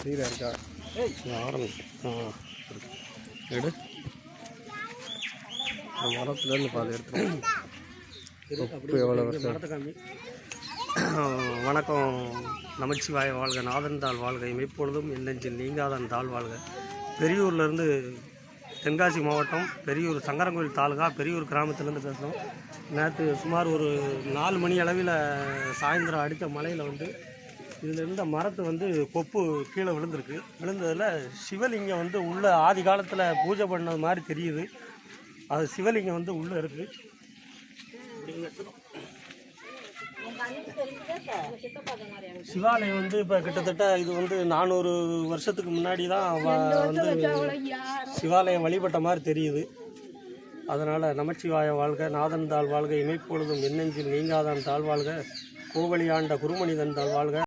சீரா இருக்கா? ஆரம்பிச்சு ஆ எடு. மரத்துலேருந்து பாதி எடுத்து உப்பு எவ்வளோ வருஷம் வணக்கம். நமச்சிவாய வாழ்க நாதன் தாழ் வாழ்க. இமைப்பொழுதும் எண்ணெஞ்சில் நீங்காதன் தாழ் வாழ்க. பெரியூர்லேருந்து தென்காசி மாவட்டம் பெரியூர் சங்கரங்கோயில் தாலுகா பெரியூர் கிராமத்துலேருந்து பேசுகிறோம் நேற்று சுமார் ஒரு நாலு மணி அளவில் சாயந்தரம் அடித்த மலையில் வந்து இதில் இருந்த மரத்து வந்து கொப்பு கீழே விழுந்திருக்கு. விழுந்ததில் சிவலிங்கம் வந்து உள்ள ஆதி காலத்தில் பூஜை பண்ணது மாதிரி தெரியுது. அது சிவலிங்கம் வந்து உள்ளே இருக்குது சிவாலயம் வந்து இப்போ கிட்டத்தட்ட இது வந்து நானூறு வருஷத்துக்கு முன்னாடி தான் வந்து சிவாலயம் வழிபட்ட மாதிரி தெரியுது. அதனால் நமச்சிவாய வாழ்க நாதன் தாழ் வாழ்க இமைப்பொழுதும் எண்ணெஞ்சில் நீங்காதான் தாழ் வாழ்க கோவழி ஆண்ட குருமனிதன் தாழ் வாழ்க.